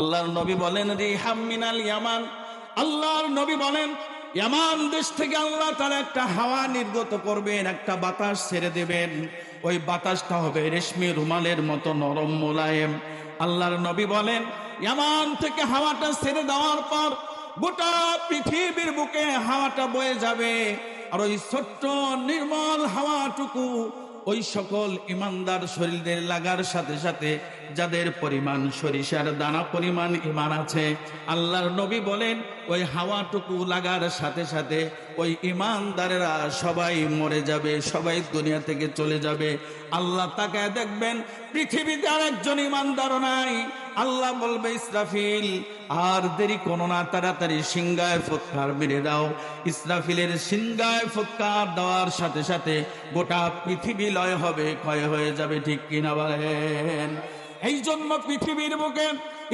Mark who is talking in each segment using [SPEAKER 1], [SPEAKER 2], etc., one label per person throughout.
[SPEAKER 1] আল্লাহর নবী বলেন, রিহাম মিনাল ইয়ামান। আল্লাহর নবী বলেন, ইয়ামান দেশ থেকে আল্লাহ তারা একটা হাওয়া নির্গত করবেন, একটা বাতাস ছেড়ে দেবেন। ওই বাতাসটা হবে রেশমি রুমালের মতো নরম মোলায়েম। আল্লাহর নবী বলেন, ইয়ামান থেকে হাওয়াটা ছেড়ে দেওয়ার পর গোটা পৃথিবীর বুকে হাওয়াটা বয়ে যাবে। আর ওই ছোট্ট নির্মল হাওয়াটুকু ওই সকল ইমানদার শরীরদের লাগার সাথে সাথে যাদের পরিমাণ সরিষার দানা পরিমাণ ইমান আছে, আল্লাহর নবী বলেন, ওই হাওয়াটুকু লাগার সাথে সাথে ওই ইমানদারেরা সবাই মরে যাবে, সবাই দুনিয়া থেকে চলে যাবে। আল্লাহ তাকে দেখবেন, পৃথিবীতে আর একজন ইমানদারও নাই আল্লাহ বলবে, ইসরাফিল, আর দেরি কোনো না, তাড়াতাড়ি সিংগায় ফৎকার মেরে দাও। ইসরাফিলের সিংগায় ফৎকার দেওয়ার সাথে সাথে গোটা পৃথিবী লয় হবে, ক্ষয় হয়ে যাবে, ঠিক কিনা বলেন? এই জন্য পৃথিবীর বুকে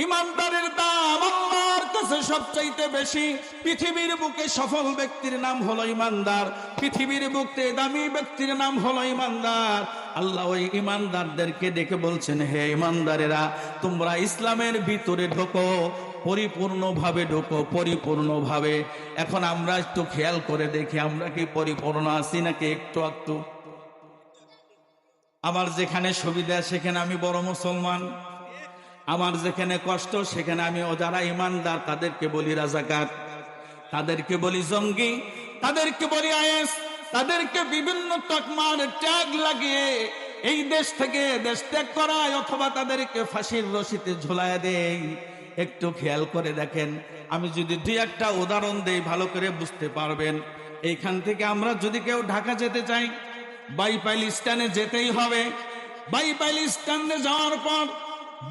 [SPEAKER 1] ইমানদারের দাম আল্লাহর কাছে সবচাইতে বেশি। পৃথিবীর বুকে সফল ব্যক্তির নাম হলো ইমানদার। পৃথিবীর বুকে দামি ব্যক্তির নাম হলো ইমানদার। আল্লাহ ওই ইমানদারদেরকে ডেকে বলছেন, হে ইমানদারেরা, তোমরা ইসলামের ভিতরে ঢোকো, পরিপূর্ণভাবে ঢোকো, পরিপূর্ণভাবে। এখন আমরা একটু খেয়াল করে দেখি, আমরা কি পরিপূর্ণ আছি নাকি একটু একটু আমার যেখানে সুবিধা, সেখানে আমি বড় মুসলমান। আমার যেখানে কষ্ট, সেখানে আমি ও যারা ইমানদার, তাদেরকে বলি রাজাকার, তাদেরকে বলি জঙ্গি, তাদেরকে বলি আয়েস তাদেরকে বিভিন্ন তকমার ট্যাগ লাগিয়ে এই দেশ থেকে দেশ ত্যাগ করায় অথবা তাদেরকে ফাঁসির রশিতে ঝুলায় দেয়। একটু খেয়াল করে দেখেন, আমি যদি দুই একটা উদাহরণ দেই, ভালো করে বুঝতে পারবেন। এইখান থেকে আমরা যদি কেউ ঢাকা যেতে চাই, বাইপাইল স্ট্যান্ডে যেতেই হবে। বাইপাইল স্ট্যান্ডে যাওয়ার পর,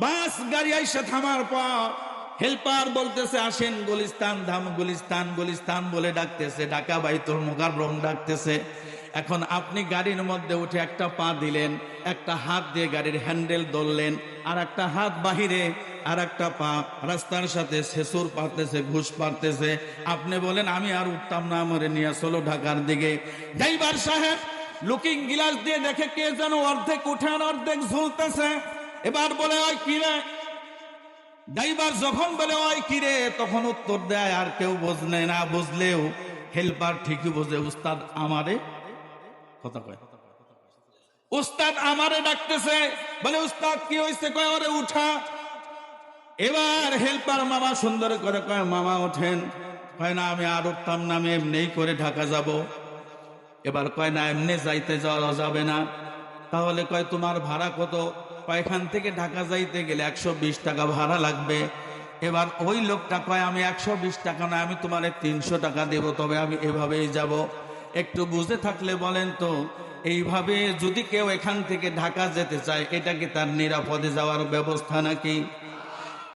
[SPEAKER 1] বাস গাড়ি আইসা থামার পর হেল্পার বলতেছে, আসেন গুলিস্তান, ধাম গুলিস্তান গুলিস্তান বলে ডাকতেছে। ঢাকা বাইতুল মুকাররম ডাকতেছে। এখন আপনি গাড়ির মধ্যে উঠে একটা পা দিলেন, একটা হাত দিয়ে গাড়ির হ্যান্ডেল ধরলেন, আর একটা হাত বাহিরে, আর একটা পা রাস্তার সাথে শেষুর পারতেছে ঘুষ পারতেছে আপনি বলেন, আমি আর উঠতাম না মরে নিয়ে, চলো ঢাকার দিকে। ড্রাইভার সাহেব লুকিং গ্লাস দিয়ে দেখে কে যেন অর্ধেক উঠান, অর্ধেক ঝুলতেছে। এবার বলে, ওই কিরে ড্রাইভার যখন বলে, ওই কিরে? তখন উত্তর দেয়, আর কেউ বুঝলে না, বুঝলেও হেল্পার ঠিকই বোঝে। উস্তাদ আমারে কথা কয়। উস্তাদ আমারে ডাকতেছে, বলে, উস্তাদ, কি হয়েছে কয়, ওরে উঠা। এবার হেল্পার মামা সুন্দর করে কয়, মামা, ওঠেন। কয়, না, আমি আর উঠতাম না, আমি এমনি করে ঢাকা যাব। এবার কয়, না, এমনি যাইতে যাওয়া যাবে না। তাহলে কয়, তোমার ভাড়া কত? কয় এখান থেকে ঢাকা যাইতে গেলে একশো বিশ টাকা ভাড়া লাগবে? এবার ওই লোকটা কয়, আমি একশো বিশ টাকা না আমি তোমার তিনশো টাকা দেব, তবে আমি এভাবেই যাব। একটু বুঝে থাকলে বলেন তো, এইভাবে যদি কেউ এখান থেকে ঢাকা যেতে চায়, এটা কি তার নিরাপদে যাওয়ার ব্যবস্থা নাকি?